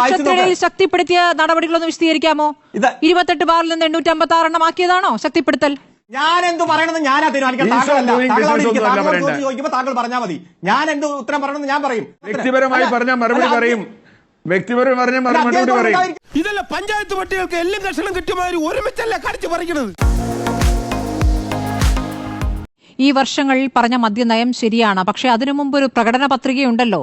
വർഷത്തിനിടയിൽ. ശക്തിപ്പെടുത്തിയ നടപടികളൊന്ന് വിശദീകരിക്കാമോ? ഇരുപത്തെട്ട് ബാറിൽ നിന്ന് എണ്ണൂറ്റി അമ്പത്തി ആറെണ്ണം ആക്കിയതാണോ ശക്തിപ്പെടുത്തൽ ഞാൻ എന്ത് പറയണമെന്ന് ഞാനാ തീരുമാനിക്കാം ചോദിക്കുമ്പോൾ താങ്കൾ പറഞ്ഞാൽ മതി. ഞാൻ എന്ത് ഉത്തരം പറയണമെന്ന് ഞാൻ പറയും. വ്യക്തിപരമായി അല്ല, പറഞ്ഞാൽ മറുപടി പറയും. വ്യക്തിപരമായി പറഞ്ഞാൽ മറുപടി പറയും. ഇതല്ല പഞ്ചായത്ത് പട്ടികൾക്ക് എല്ലാം കഷണം കിട്ടിയമാതിരി ഒരുമിച്ചല്ല കടിച്ചു പറിക്കണത്? ഈ വർഷങ്ങളിൽ പറഞ്ഞ മദ്യനയം ശരിയാണ്. പക്ഷേ അതിനു മുമ്പ് ഒരു പ്രകടന പത്രികയുണ്ടല്ലോ.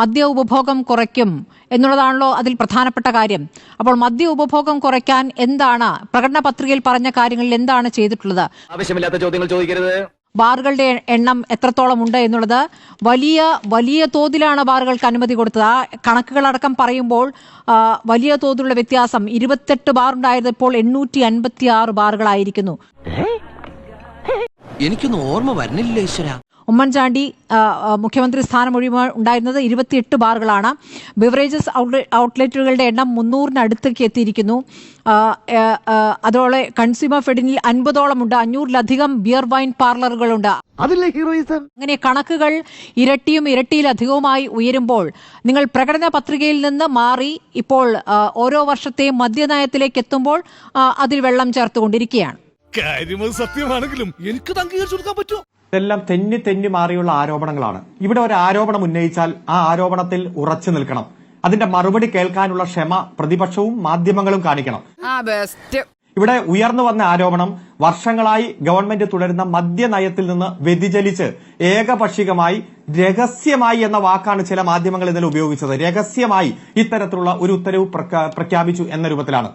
മദ്യ ഉപഭോഗം കുറയ്ക്കും എന്നുള്ളതാണല്ലോ അതിൽ പ്രധാനപ്പെട്ട കാര്യം. അപ്പോൾ മദ്യ ഉപഭോഗം കുറയ്ക്കാൻ എന്താണ് പ്രകടന പത്രികയിൽ പറഞ്ഞ കാര്യങ്ങളിൽ എന്താണ് ചെയ്തിട്ടുള്ളത്? ആവശ്യമില്ലാത്ത ചോദ്യങ്ങൾ ചോദിക്കരുത്. ബാറുകളുടെ എണ്ണം എത്രത്തോളം ഉണ്ട് എന്നുള്ളത് വലിയ വലിയ തോതിലാണ് ബാറുകൾക്ക് അനുമതി കൊടുത്തത്. ആ കണക്കുകളടക്കം പറയുമ്പോൾ വലിയ തോതിലുള്ള വ്യത്യാസം ഇരുപത്തെട്ട് ബാറുണ്ടായിരുന്നപ്പോൾ എണ്ണൂറ്റി അൻപത്തി ആറ് ബാറുകളായിരിക്കുന്നു എനിക്കൊന്നും ഓർമ്മ വരുന്നില്ല ഈശ്വര. ഉമ്മൻചാണ്ടി മുഖ്യമന്ത്രി സ്ഥാനം ഒഴിവ് ഉണ്ടായിരുന്നത് ഇരുപത്തിയെട്ട് ബാറുകളാണ്. ബിവറേജസ് ഔട്ട്ലെ- ഔട്ട്ലെറ്റുകളുടെ എണ്ണം മുന്നൂറിനടുത്തേക്ക് എത്തിയിരിക്കുന്നു. അതോടെ കൺസ്യൂമർ ഫെഡിനിൽ അൻപതോളം ഉണ്ട്. അഞ്ഞൂറിലധികം ബിയർ വൈൻ പാർലറുകളുണ്ട്. അതിലെ ഹീറോയിസം അങ്ങനെ കണക്കുകൾ ഇരട്ടിയും ഇരട്ടിയിലധികവുമായി ഉയരുമ്പോൾ നിങ്ങൾ പ്രകടന പത്രികയിൽ നിന്ന് മാറി ഇപ്പോൾ ഓരോ വർഷത്തെയും മദ്യനയത്തിലേക്ക് എത്തുമ്പോൾ അതിൽ വെള്ളം ചേർത്തുകൊണ്ടിരിക്കുകയാണ്. കാര്യമത് സത്യമാണെങ്കിലും എനിക്ക് അംഗീകരിച്ചു കൊടുക്കാൻ പറ്റുമോ ഇതെല്ലാം തെന്നി തെന്നി മാറിയുള്ള ആരോപണങ്ങളാണ്. ഇവിടെ ഒരു ആരോപണം ഉന്നയിച്ചാൽ ആ ആരോപണത്തിൽ ഉറച്ചു നിൽക്കണം. അതിന്റെ മറുപടി കേൾക്കാനുള്ള ക്ഷമ പ്രതിപക്ഷവും മാധ്യമങ്ങളും കാണിക്കണം. ഇവിടെ ഉയർന്നു വന്ന ആരോപണം വർഷങ്ങളായി ഗവൺമെന്റ് തുടരുന്ന മദ്യനയത്തിൽ നിന്ന് വ്യതിചലിച്ച് ഏകപക്ഷികമായി രഹസ്യമായി എന്ന വാക്കാണ് ചില മാധ്യമങ്ങൾ ഇന്നലെ ഉപയോഗിച്ചത്. രഹസ്യമായി ഇത്തരത്തിലുള്ള ഒരു ഉത്തരവ് പ്രഖ്യാപിച്ചു എന്ന രൂപത്തിലാണ്.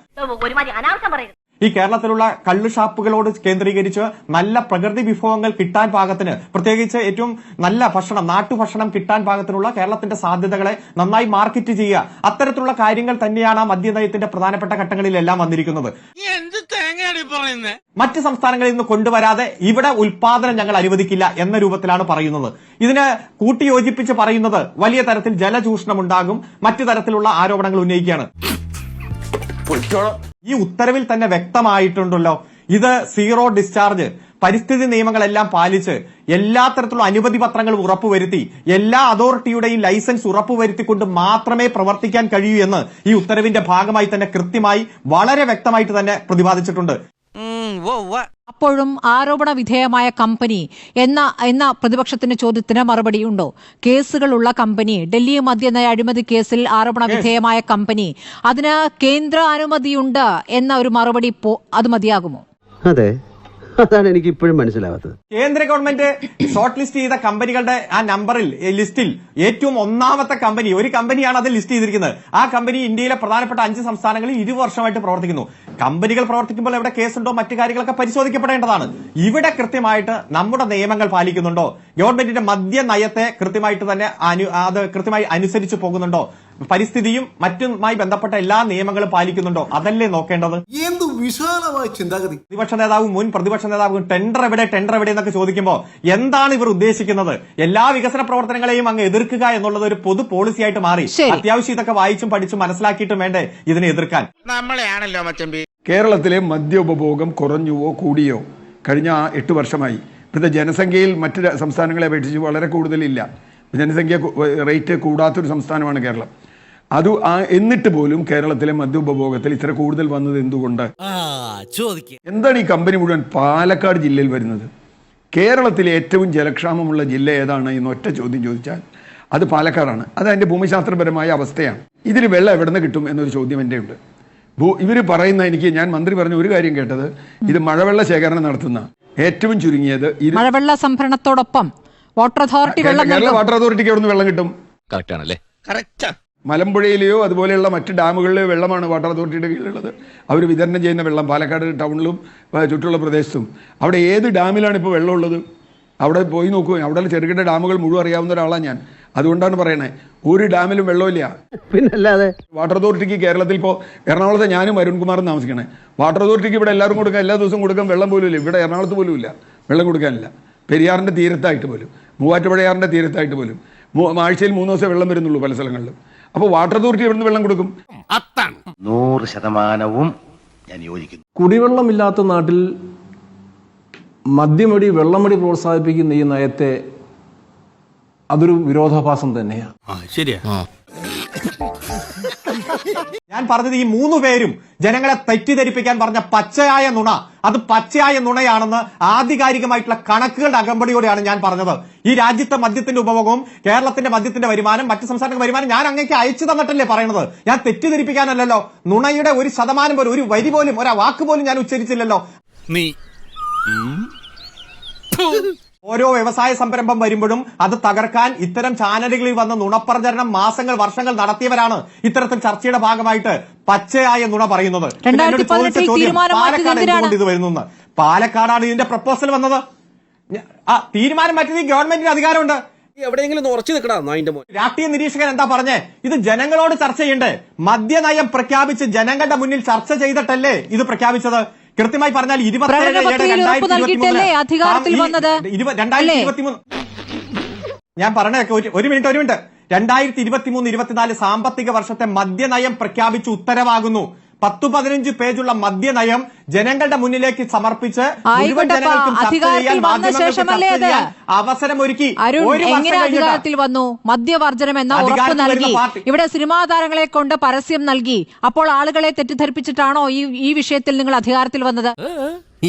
ഒരുമാതിരി അനാവശ്യം പറയരുത് ഈ കേരളത്തിലുള്ള കള്ളു ഷാപ്പുകളോട് കേന്ദ്രീകരിച്ച് നല്ല പ്രകൃതി വിഭവങ്ങൾ കിട്ടാൻ പാകത്തിന് പ്രത്യേകിച്ച് ഏറ്റവും നല്ല ഭക്ഷണം നാട്ടുഭക്ഷണം കിട്ടാൻ പാകത്തിനുള്ള കേരളത്തിന്റെ സാധ്യതകളെ നന്നായി മാർക്കറ്റ് ചെയ്യുക. അത്തരത്തിലുള്ള കാര്യങ്ങൾ തന്നെയാണ് ആ മദ്യനയത്തിന്റെ പ്രധാനപ്പെട്ട ഘട്ടങ്ങളിലെല്ലാം വന്നിരിക്കുന്നത്. എന്ത് തേങ്ങയാണ് പറയുന്നേ? മറ്റ് സംസ്ഥാനങ്ങളിൽ നിന്ന് കൊണ്ടുവരാതെ ഇവിടെ ഉൽപാദനം ഞങ്ങൾ അനുവദിക്കില്ല എന്ന രൂപത്തിലാണ് പറയുന്നത്. ഇതിന് കൂട്ടിയോജിപ്പിച്ച് പറയുന്നത് വലിയ തരത്തിൽ ജലചൂഷണം ഉണ്ടാകും മറ്റു തരത്തിലുള്ള ആരോപണങ്ങൾ ഉന്നയിക്കുകയാണ്. ഈ ഉത്തരവിൽ തന്നെ വ്യക്തമായിട്ടുണ്ടല്ലോ. ഇത് സീറോ ഡിസ്ചാർജ്. പരിസ്ഥിതി നിയമങ്ങളെല്ലാം പാലിച്ച് എല്ലാ തരത്തിലുള്ള അനുമതി പത്രങ്ങളും ഉറപ്പുവരുത്തി എല്ലാ അതോറിറ്റിയുടെയും ലൈസൻസ് ഉറപ്പുവരുത്തിക്കൊണ്ട് മാത്രമേ പ്രവർത്തിക്കാൻ കഴിയൂ എന്ന് ഈ ഉത്തരവിന്റെ ഭാഗമായി തന്നെ കൃത്യമായി വളരെ വ്യക്തമായിട്ട് തന്നെ പ്രതിപാദിച്ചിട്ടുണ്ട്. അപ്പോഴും ആരോപണ വിധേയമായ കമ്പനി എന്ന എന്ന പ്രതിപക്ഷത്തിന്റെ ചോദ്യത്തിന് മറുപടിയുണ്ടോ കേസുകളുള്ള കമ്പനി ഡൽഹി മദ്യനയ അഴിമതി കേസിൽ ആരോപണ വിധേയമായ കമ്പനി അതിന് കേന്ദ്ര അനുമതിയുണ്ട് എന്ന ഒരു മറുപടി അത് മതിയാകുമോ? അതെ. അതാണ് എനിക്ക് ഇപ്പോഴും മനസ്സിലാവാത്തത്. കേന്ദ്ര ഗവൺമെന്റ് ഷോർട്ട് ലിസ്റ്റ് ചെയ്ത കമ്പനികളുടെ ആ നമ്പറിൽ ലിസ്റ്റിൽ ഏറ്റവും ഒന്നാമത്തെ കമ്പനി ഒരു കമ്പനിയാണ് അത് ലിസ്റ്റ് ചെയ്തിരിക്കുന്നത്. ആ കമ്പനി ഇന്ത്യയിലെ പ്രധാനപ്പെട്ട അഞ്ച് സംസ്ഥാനങ്ങളിൽ ഇരു വർഷമായിട്ട് പ്രവർത്തിക്കുന്നു. കമ്പനികൾ പ്രവർത്തിക്കുമ്പോൾ എവിടെ കേസുണ്ടോ മറ്റു കാര്യങ്ങളൊക്കെ പരിശോധിക്കപ്പെടേണ്ടതാണ്. ഇവിടെ കൃത്യമായിട്ട് നമ്മുടെ നിയമങ്ങൾ പാലിക്കുന്നുണ്ടോ? ഗവൺമെന്റിന്റെ മദ്യ നയത്തെ കൃത്യമായിട്ട് തന്നെ അനു- അത് കൃത്യമായി അനുസരിച്ച് പോകുന്നുണ്ടോ? പരിസ്ഥിതിയും മറ്റുമായി ബന്ധപ്പെട്ട എല്ലാ നിയമങ്ങളും പാലിക്കുന്നുണ്ടോ? അതല്ലേ നോക്കേണ്ടത്? എന്ത് വിശാലമായ ചിന്താഗതി. പ്രതിപക്ഷ നേതാവും മുൻ പ്രതിപക്ഷ നേതാവും ടെൻഡർ എവിടെ ടെൻഡർ എവിടെ എന്നൊക്കെ ചോദിക്കുമ്പോൾ എന്താണ് ഇവർ ഉദ്ദേശിക്കുന്നത്? എല്ലാ വികസന പ്രവർത്തനങ്ങളെയും അങ്ങ് എതിർക്കുക എന്നുള്ളത് ഒരു പൊതു പോളിസിയായിട്ട് മാറി. അത്യാവശ്യം ഇതൊക്കെ വായിച്ചും പഠിച്ചും മനസ്സിലാക്കിയിട്ടും വേണ്ടേ ഇതിനെ എതിർക്കാൻ? നമ്മളെയാണല്ലോ മച്ചമ്പി. കേരളത്തിലെ മദ്യ ഉപഭോഗം കുറഞ്ഞുവോ കൂടിയോ? കഴിഞ്ഞ എട്ട് വർഷമായി. ഇപ്പോഴത്തെ ജനസംഖ്യയിൽ മറ്റു സംസ്ഥാനങ്ങളെ അപേക്ഷിച്ച് വളരെ കൂടുതലില്ല. ജനസംഖ്യ റേറ്റ് കൂടാത്തൊരു സംസ്ഥാനമാണ് കേരളം. അത് ആ എന്നിട്ട് പോലും കേരളത്തിലെ മദ്യ ഉപഭോഗത്തിൽ ഇത്ര കൂടുതൽ വന്നത് എന്തുകൊണ്ട്? ചോദിക്ക. എന്താണ് ഈ കമ്പനി മുഴുവൻ പാലക്കാട് ജില്ലയിൽ വരുന്നത്? കേരളത്തിലെ ഏറ്റവും ജലക്ഷാമമുള്ള ജില്ല ഏതാണ് എന്ന് ഒറ്റ ചോദ്യം ചോദിച്ചാൽ അത് പാലക്കാടാണ്. അത് അതിന്റെ ഭൂമിശാസ്ത്രപരമായ അവസ്ഥയാണ്. ഇതിൽ വെള്ളം എവിടെ നിന്ന് കിട്ടും എന്നൊരു ചോദ്യം എന്റെ ഉണ്ട് ഭൂ ഇവർ പറയുന്ന എനിക്ക് ഞാൻ മന്ത്രി പറഞ്ഞ ഒരു കാര്യം കേട്ടത് ഇത് മഴവെള്ള ശേഖരണം നടത്തുന്ന ഏറ്റവും ചുരുങ്ങിയത് മഴവെള്ള സംഭരണത്തോടൊപ്പം വാട്ടർ അതോറിറ്റി കേരള വാട്ടർ അതോറിറ്റിക്ക് എവിടെ നിന്ന് വെള്ളം കിട്ടും? കറക്റ്റ് ആണല്ലേ? കറക്റ്റാ മലമ്പുഴയിലെയോ അതുപോലെയുള്ള മറ്റ് ഡാമുകളിലെയോ വെള്ളമാണ് വാട്ടർ അതോറിറ്റിയുടെ കീഴിലുള്ളത്. അവർ വിതരണം ചെയ്യുന്ന വെള്ളം പാലക്കാട് ടൗണിലും ചുറ്റുള്ള പ്രദേശത്തും. അവിടെ ഏത് ഡാമിലാണ് ഇപ്പോൾ വെള്ളമുള്ളത്? അവിടെ പോയി നോക്കൂ. അവിടെ ചെറുകിട ഡാമുകൾ മുഴുവൻ അറിയാവുന്ന ഒരാളാണ് ഞാൻ. അതുകൊണ്ടാണ് പറയണേ ഒരു ഡാമിലും വെള്ളമില്ല. പിന്നല്ലാതെ വാട്ടർ അതോറിറ്റിക്ക് കേരളത്തിൽ ഇപ്പോൾ എറണാകുളത്തെ ഞാനും അരുൺകുമാറും താമസിക്കണേ. വാട്ടർ അതോറിറ്റിക്ക് ഇവിടെ എല്ലാവരും കൊടുക്കാൻ എല്ലാ ദിവസവും കൊടുക്കാൻ വെള്ളം പോലും ഇല്ല ഇവിടെ എറണാകുളത്ത് പോലും ഇല്ല. വെള്ളം കൊടുക്കാനില്ല. പെരിയാറിന്റെ തീരത്തായിട്ട് പോലും. മൂവാറ്റുപുഴയാറിന്റെ തീരത്തായിട്ട് പോലും. ആഴ്ചയിൽ മൂന്ന് ദിവസം വെള്ളം വരുന്നുള്ളൂ പല സ്ഥലങ്ങളിലും. അപ്പോൾ വാട്ടർ അതോറിറ്റി എവിടെ നിന്ന് വെള്ളം കൊടുക്കും? അത്താണ്. നൂറ് ശതമാനവും ഞാൻ യോജിക്കുന്നു. കുടിവെള്ളമില്ലാത്ത നാട്ടിൽ മദ്യമടി വെള്ളമടി പ്രോത്സാഹിപ്പിക്കുന്ന ഈ നയത്തെ അതൊരു വിരോധാഭാസം തന്നെയാണ് ശരിയാ. ഞാൻ പറഞ്ഞത് ഈ മൂന്ന് പേരും ജനങ്ങളെ തെറ്റിദ്ധരിപ്പിക്കാൻ പറഞ്ഞ പച്ചയായ നുണ. അത് പച്ചയായ നുണയാണെന്ന് ആധികാരികമായിട്ടുള്ള കണക്കുകളുടെ അകമ്പടിയോടെയാണ് ഞാൻ പറഞ്ഞത്. ഈ രാജ്യത്തെ മദ്യത്തിന്റെ ഉപഭോഗവും കേരളത്തിന്റെ മദ്യത്തിന്റെ വരുമാനം മറ്റ് സംസ്ഥാനങ്ങളുടെ വരുമാനം ഞാൻ അങ്ങേക്ക് അയച്ചു തന്നിട്ടല്ലേ പറയുന്നത് ഞാൻ തെറ്റിദ്ധരിപ്പിക്കാനല്ലല്ലോ. നുണയുടെ ഒരു ശതമാനം പോലും ഒരു വരി പോലും ഒരു വാക്ക് പോലും ഞാൻ ഉച്ചരിച്ചില്ലല്ലോ. നീ. ഓരോ വ്യവസായ സംരംഭം വരുമ്പോഴും അത് തകർക്കാൻ ഇത്തരം ചാനലുകളിൽ വന്ന നുണപ്രചരണം മാസങ്ങൾ വർഷങ്ങൾ നടത്തിയവരാണ് ഇത്തരത്തിൽ ചർച്ചയുടെ ഭാഗമായിട്ട് പച്ചയായ നുണ പറയുന്നത്. പിന്നെ എന്നോട് ചോദിച്ച 2018 ചോദ്യം, പാലക്കാട് എന്തുകൊണ്ട് ഇത് വരുന്നു പാലക്കാടാണ് ഇതിന്റെ പ്രപ്പോസൽ വന്നത്? ആ തീരുമാനം മാറ്റിയത് ഗവൺമെന്റിന് അധികാരമുണ്ട്. എവിടെയെങ്കിലും ഉറച്ചു നിൽക്കണം അതിന്റെ മോൻ. രാഷ്ട്രീയ നിരീക്ഷകൻ എന്താ പറഞ്ഞേ? ഇത് ജനങ്ങളോട് ചർച്ച ചെയ്യണ്ടേ മദ്യനയം പ്രഖ്യാപിച്ച് ജനങ്ങളുടെ മുന്നിൽ ചർച്ച ചെയ്തിട്ടല്ലേ ഇത് പ്രഖ്യാപിച്ചത്? കൃത്യമായി പറഞ്ഞാൽ ഇരുപത്തിമൂന്ന് ഞാൻ പറഞ്ഞേക്കെ ഒരു മിനിറ്റ് ഒരു മിനിറ്റ്. രണ്ടായിരത്തി ഇരുപത്തിമൂന്ന് ഇരുപത്തിനാല് സാമ്പത്തിക വർഷത്തെ മദ്യനയം പ്രഖ്യാപിച്ച് ഉത്തരവാകുന്നു. പത്തു പതിനഞ്ച് പേജുള്ള മദ്യനയം ജനങ്ങളുടെ മുന്നിലേക്ക് സമർപ്പിച്ച് അവസരമൊരുക്കി ഒരു വർഷം എങ്ങനെ അധികാരത്തിൽ വന്നു? മദ്യവർജനം എന്ന ഉറപ്പ് നൽകി. ഇവിടെ സിനിമാ താരങ്ങളെ കൊണ്ട് പരസ്യം നൽകി. അപ്പോൾ ആളുകളെ തെറ്റിദ്ധരിപ്പിച്ചിട്ടാണോ ഈ ഈ വിഷയത്തിൽ നിങ്ങൾ അധികാരത്തിൽ വന്നത്?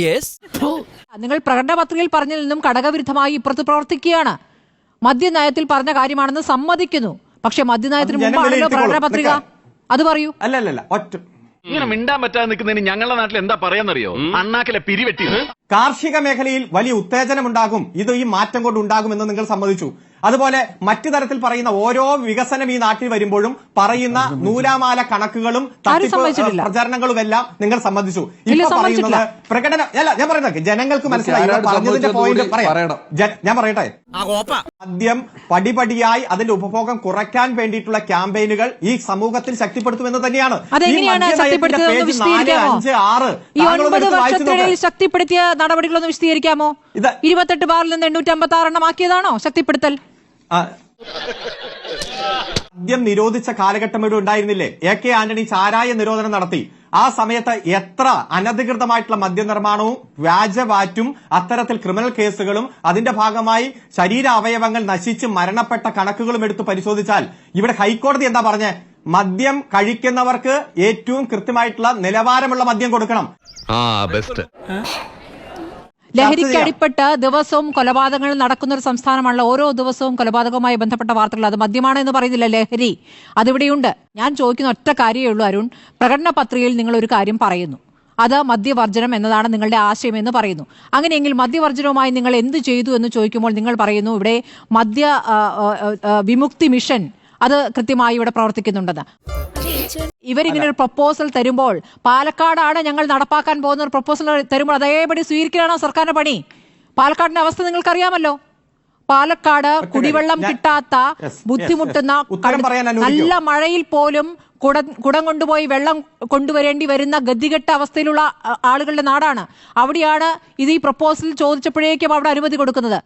യെസ്. നിങ്ങൾ പ്രകടന പത്രികയിൽ പറഞ്ഞതിൽ നിന്നും ഘടകവിരുദ്ധമായി ഇപ്പുറത്ത് പ്രവർത്തിക്കുകയാണ്. മദ്യനയത്തിൽ പറഞ്ഞ കാര്യമാണെന്ന് സമ്മതിക്കുന്നു. പക്ഷെ മദ്യനയത്തിന് മുമ്പാണല്ലോ വിലയിരുത്തിക്കോളും. പ്രകടന പത്രിക. അത് പറയൂ. അല്ലല്ല അല്ല അല്ല ഒറ്റ ഇങ്ങനെ മിണ്ടാൻ പറ്റാതെ നിൽക്കുന്നതിന് ഞങ്ങളുടെ നാട്ടിൽ എന്താ പറയാന്നറിയോ? അണ്ണാക്കിലെ പിരിവെട്ടി. കാർഷിക മേഖലയിൽ വലിയ ഉത്തേജനം ഉണ്ടാകും. ഇത് ഈ മാറ്റം കൊണ്ട് ഉണ്ടാകുമെന്ന് നിങ്ങൾ സമ്മതിച്ചു. അതുപോലെ മറ്റു തരത്തിൽ പറയുന്ന ഓരോ വികസനം ഈ നാട്ടിൽ വരുമ്പോഴും പറയുന്ന നൂലാമാല കണക്കുകളും തട്ടിപ്പ് പ്രചരണങ്ങളും എല്ലാം നിങ്ങൾ സംബന്ധിച്ചു ഇപ്പൊ പറയുന്നത് പ്രകടനം അല്ല ഞാൻ പറയുന്നത് ജനങ്ങൾക്ക് മനസ്സിലായി. പറഞ്ഞതിന്റെ പോയിന്റ് പറയാം. ഞാൻ പറയട്ടെ? ആദ്യം പടിപടിയായി അതിന്റെ ഉപഭോഗം കുറയ്ക്കാൻ വേണ്ടിയിട്ടുള്ള ക്യാമ്പയിനുകൾ ഈ സമൂഹത്തിൽ ശക്തിപ്പെടുത്തുമെന്ന് തന്നെയാണ്. ശക്തിപ്പെടുത്തിയ നടപടികളൊന്ന് വിശദീകരിക്കാമോ? ഇരുപത്തെട്ട് ബാറിൽ നിന്ന് എണ്ണൂറ്റി അമ്പത്തി ആറെണ്ണം ആക്കിയതാണോ ശക്തിപ്പെടുത്തൽ ആദ്യം നിരോധിച്ച കാലഘട്ടം ഇവിടെ ഉണ്ടായിരുന്നില്ലേ? എ കെ ആന്റണി ചാരായ നിരോധനം നടത്തി. ആ സമയത്ത് എത്ര അനധികൃതമായിട്ടുള്ള മദ്യനിർമ്മാണവും വ്യാജവാറ്റും അത്തരത്തിൽ ക്രിമിനൽ കേസുകളും അതിന്റെ ഭാഗമായി ശരീര അവയവങ്ങൾ നശിച്ച് മരണപ്പെട്ട കണക്കുകളും എടുത്ത് പരിശോധിച്ചാൽ ഇവിടെ ഹൈക്കോടതി എന്താ പറഞ്ഞേ? മദ്യം കഴിക്കുന്നവർക്ക് ഏറ്റവും കൃത്യമായിട്ടുള്ള നിലവാരമുള്ള മദ്യം കൊടുക്കണം. ആ ബെസ്റ്റ് ലഹരിക്ക്. അടിപ്പെട്ട് ദിവസവും കൊലപാതകങ്ങൾ നടക്കുന്ന ഒരു സംസ്ഥാനമാണല്ലോ. ഓരോ ദിവസവും കൊലപാതകവുമായി ബന്ധപ്പെട്ട വാർത്തകൾ. അത് മദ്യമാണ് എന്ന് പറയുന്നില്ല ലഹരി. അതിവിടെയുണ്ട്. ഞാൻ ചോദിക്കുന്ന ഒറ്റ കാര്യമേ ഉള്ളൂ അരുൺ. പ്രകടന പത്രികയിൽ നിങ്ങൾ ഒരു കാര്യം പറയുന്നു. അത് മദ്യവർജനം എന്നതാണ് നിങ്ങളുടെ ആശയം എന്ന് പറയുന്നു. അങ്ങനെയെങ്കിൽ മദ്യവർജനവുമായി നിങ്ങൾ എന്ത് ചെയ്തു എന്ന് ചോദിക്കുമ്പോൾ നിങ്ങൾ പറയുന്നു ഇവിടെ മദ്യ വിമുക്തി മിഷൻ അത് കൃത്യമായി ഇവിടെ പ്രവർത്തിക്കുന്നുണ്ടെന്ന്. ഇവരിങ്ങനെ ഒരു പ്രപ്പോസൽ തരുമ്പോൾ പാലക്കാടാണ് ഞങ്ങൾ നടപ്പാക്കാൻ പോകുന്ന ഒരു പ്രപ്പോസൽ തരുമ്പോൾ അതേപടി സ്വീകരിക്കാനാണോ സർക്കാരിന്റെ പണി? പാലക്കാടിന്റെ അവസ്ഥ നിങ്ങൾക്കറിയാമല്ലോ. പാലക്കാട് കുടിവെള്ളം കിട്ടാത്ത ബുദ്ധിമുട്ടുന്ന. നല്ല മഴയിൽ പോലും കുട കുടം കൊണ്ടുപോയി വെള്ളം കൊണ്ടുവരേണ്ടി വരുന്ന ഗതികെട്ട അവസ്ഥയിലുള്ള ആളുകളുടെ നാടാണ്. അവിടെയാണ് ഇത് ഈ പ്രപ്പോസൽ ചോദിച്ചപ്പോഴേക്കും അവിടെ അനുമതി കൊടുക്കുന്നത്.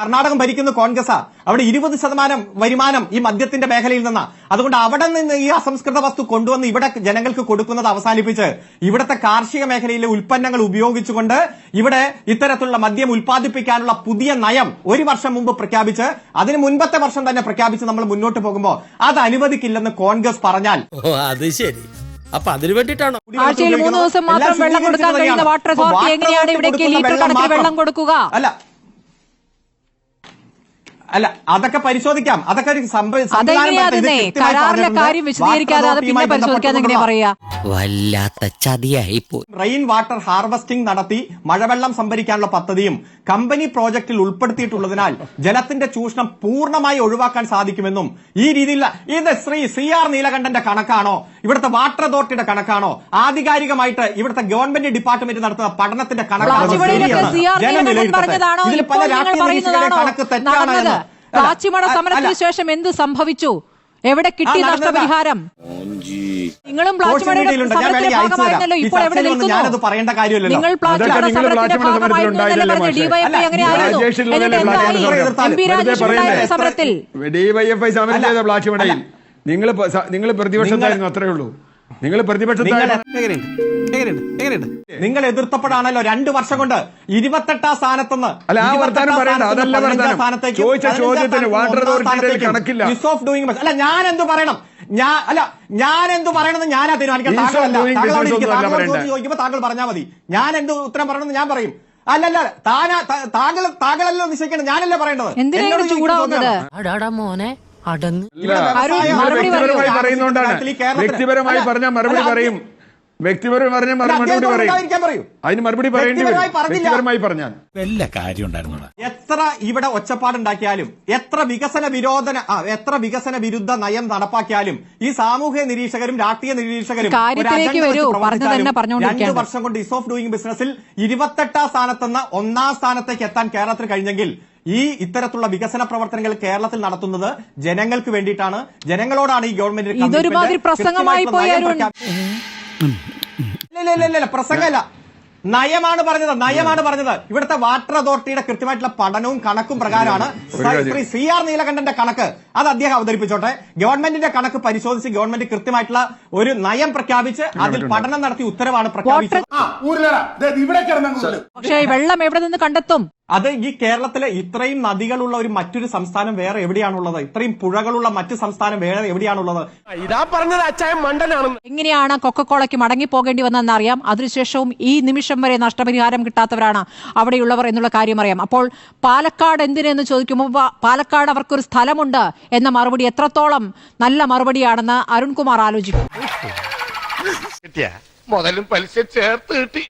കർണാടകം ഭരിക്കുന്ന കോൺഗ്രസ് അവിടെ ഇരുപത് ശതമാനം വരുമാനം ഈ മദ്യത്തിന്റെ മേഖലയിൽ നിന്നാണ് അതുകൊണ്ട് അവിടെ നിന്ന് ഈ അസംസ്കൃത വസ്തു കൊണ്ടുവന്ന് ഇവിടെ ജനങ്ങൾക്ക് കൊടുക്കുന്നത് അവസാനിപ്പിച്ച് ഇവിടുത്തെ കാർഷിക മേഖലയിലെ ഉൽപ്പന്നങ്ങൾ ഉപയോഗിച്ചുകൊണ്ട് ഇവിടെ ഇത്തരത്തിലുള്ള മദ്യം ഉൽപ്പാദിപ്പിക്കാനുള്ള പുതിയ നയം ഒരു വർഷം മുമ്പ് പ്രഖ്യാപിച്ച് അതിന് മുൻപത്തെ വർഷം തന്നെ പ്രഖ്യാപിച്ച് നമ്മൾ മുന്നോട്ട് പോകുമ്പോൾ അത് അനുവദിക്കില്ലെന്ന് കോൺഗ്രസ് പറഞ്ഞാൽ ഓ അത് ശരി. അപ്പൊ അതിനു വേണ്ടിട്ടാണോ ആഴ്ചയിൽ മൂന്ന് ദിവസം മാത്രം വെള്ളം കൊടുക്കാൻ കഴിയുന്ന വാട്ടർ അതോറിറ്റി എങ്ങനെയാണ് ഇവിടേക്ക് ലീറ്റർ കണക്കിന് വെള്ളം കൊടുക്കുക? അല്ല അല്ല അതൊക്കെ പരിശോധിക്കാം. അതൊക്കെ ഒരു പറയാ? വല്ലാത്ത ചതിയായി പോയി റെയിൻ വാട്ടർ ഹാർവെസ്റ്റിംഗ് നടത്തി മഴവെള്ളം സംഭരിക്കാനുള്ള പദ്ധതിയും കമ്പനി പ്രോജക്റ്റിൽ ഉൾപ്പെടുത്തിയിട്ടുള്ളതിനാൽ ജലത്തിന്റെ ചൂഷണം പൂർണമായി ഒഴിവാക്കാൻ സാധിക്കുമെന്നും ഈ രീതിയിൽ ഇത് ശ്രീ സി ആർ നീലകണ്ഠന്റെ കണക്കാണോ? ഇവിടുത്തെ വാട്ടർ അതോറിറ്റിയുടെ കണക്കാണോ? ആധികാരികമായിട്ട് ഇവിടുത്തെ ഗവൺമെന്റ് ഡിപ്പാർട്ട്മെന്റ് നടത്തുന്ന പഠനത്തിന്റെ കണക്കാണോ? ജനം വിലയിരുത്തട്ടെ. പറഞ്ഞതാണോ? ഇതിൽ പല രാഷ്ട്രീയ നിരീക്ഷകരുടെ കണക്ക് തെറ്റാണ് എന്ന്. അല്ല, സമരത്തിന് ശേഷം എന്ത് സംഭവിച്ചു? എവിടെ കിട്ടി നഷ്ടപരിഹാരം? നിങ്ങളും ഞാനത് പറയേണ്ട കാര്യമില്ലല്ലോ. നിങ്ങൾ. ഡിവൈഎഫ്ഐ സമരത്തിൽ നിങ്ങൾ നിങ്ങൾ പ്രതിപക്ഷത്തായിരുന്നു അത്രേ ഉള്ളൂ. നിങ്ങൾ പ്രതിപക്ഷത്തായിരുന്നു. നിങ്ങൾ എതിർത്തപ്പോഴാണല്ലോ രണ്ട് വർഷം കൊണ്ട് ഇരുപത്തെട്ടാം സ്ഥാനത്തുനിന്ന് അല്ല, ആ വർത്താനം പറയണ്ട. അതല്ല വർത്താനം. ചോദിച്ച ചോദ്യത്തിന് വാട്ടർ അതോറിറ്റിയുടെ കണക്കില്ല. അല്ല ഞാൻ എന്ത് പറയണം? ഞാൻ അല്ല ഞാൻ എന്ത് പറയണമെന്ന് ഞാനാ തീരുമാനിക്കാം താങ്കളല്ല. business ഇരിക്കുക. താങ്കളോട് ചോദിക്കുമ്പോൾ താങ്കൾ പറഞ്ഞാൽ മതി. ഞാൻ എന്ത് ഉത്തരം പറയണമെന്ന് ഞാൻ പറയും. അല്ലല്ല താനാ താ- താങ്കൾ താങ്കളല്ലോ നിശ്ചയിക്കണം ഞാനല്ലേ പറയേണ്ടത്? എന്നോട് ചോദ്യമാണ്. മോനെ. അടങ്ങ് ഇവിടെ മറുപടി വ്യക്തിപരമായി അല്ല, മറുപടി പറയും. വ്യക്തിപരമായി പറഞ്ഞ മറുപടി പറയും. അതിന് മറുപടി പറയേണ്ടി വരും. വ്യക്തിപരമായി. പറഞ്ഞാൽ. വല്ല കാര്യം എത്ര ഇവിടെ ഒച്ചപ്പാടുണ്ടാക്കിയാലും എത്ര വികസന വിരോധന എത്ര വികസന വിരുദ്ധ നയം നടപ്പാക്കിയാലും ഈ സാമൂഹ്യ നിരീക്ഷകരും രാഷ്ട്രീയ നിരീക്ഷകരും രണ്ടു വർഷം കൊണ്ട് ഇസ് ഓഫ് ഡൂയിങ് ബിസിനസിൽ ഇരുപത്തെട്ടാം സ്ഥാനത്തുനിന്ന് ഒന്നാം സ്ഥാനത്തേക്ക് എത്താൻ കേരളത്തിൽ കഴിഞ്ഞെങ്കിൽ ഈ ഇത്തരത്തിലുള്ള വികസന പ്രവർത്തനങ്ങൾ കേരളത്തിൽ നടത്തുന്നത് ജനങ്ങൾക്ക് വേണ്ടിയിട്ടാണ്. ജനങ്ങളോടാണ് ഈ ഗവൺമെന്റ് ഇതൊരുമാതിരി പ്രസംഗമായി പ്രസംഗമല്ല. നയമാണ് പറഞ്ഞത് നയമാണ് പറഞ്ഞത്. ഇവിടുത്തെ വാട്ടർ അതോറിറ്റിയുടെ കൃത്യമായിട്ടുള്ള പഠനവും കണക്കും പ്രകാരമാണ്. ശ്രീ സി ആർ നീലകണ്ഠന്റെ കണക്ക്. അത് അദ്ദേഹം അവതരിപ്പിച്ചോട്ടെ. ഗവൺമെന്റിന്റെ കണക്ക് പരിശോധിച്ച് ഗവൺമെന്റ് കൃത്യമായിട്ടുള്ള ഒരു നയം പ്രഖ്യാപിച്ച് അതിൽ പഠനം നടത്തി ഉത്തരവാണ് പ്രഖ്യാപിച്ചത്. പക്ഷേ ഈ വെള്ളം എവിടെ നിന്ന് കണ്ടെത്തും? അത് ഈ കേരളത്തിലെ ഇത്രയും നദികളുള്ള ഒരു മറ്റൊരു സംസ്ഥാനം വേറെ എവിടെയാണുള്ളത്? ഇത്രയും പുഴകളുള്ള മറ്റു സംസ്ഥാനം വേറെ എവിടെയാണുള്ളത്? ഇതാ പറഞ്ഞത് അച്ചായ മണ്ടനാണെന്ന് എങ്ങനെയാണ് കൊക്കക്കോളയ്ക്ക് മടങ്ങി പോകേണ്ടി വന്നതെന്ന് അറിയാം അതിനുശേഷവും ഈ നിമിഷം വരെ നഷ്ടപരിഹാരം കിട്ടാത്തവരാണ് അവിടെയുള്ളവർ എന്നുള്ള കാര്യം അറിയാം. അപ്പോൾ പാലക്കാട് എന്തിനെന്ന് ചോദിക്കുമ്പോൾ പാലക്കാട് അവർക്കൊരു സ്ഥലമുണ്ട് എന്ന മറുപടി എത്രത്തോളം നല്ല മറുപടിയാണെന്ന് അരുൺകുമാർ ആലോചിക്കും. മുതലും പലിശ ചേർത്ത് കിട്ടി.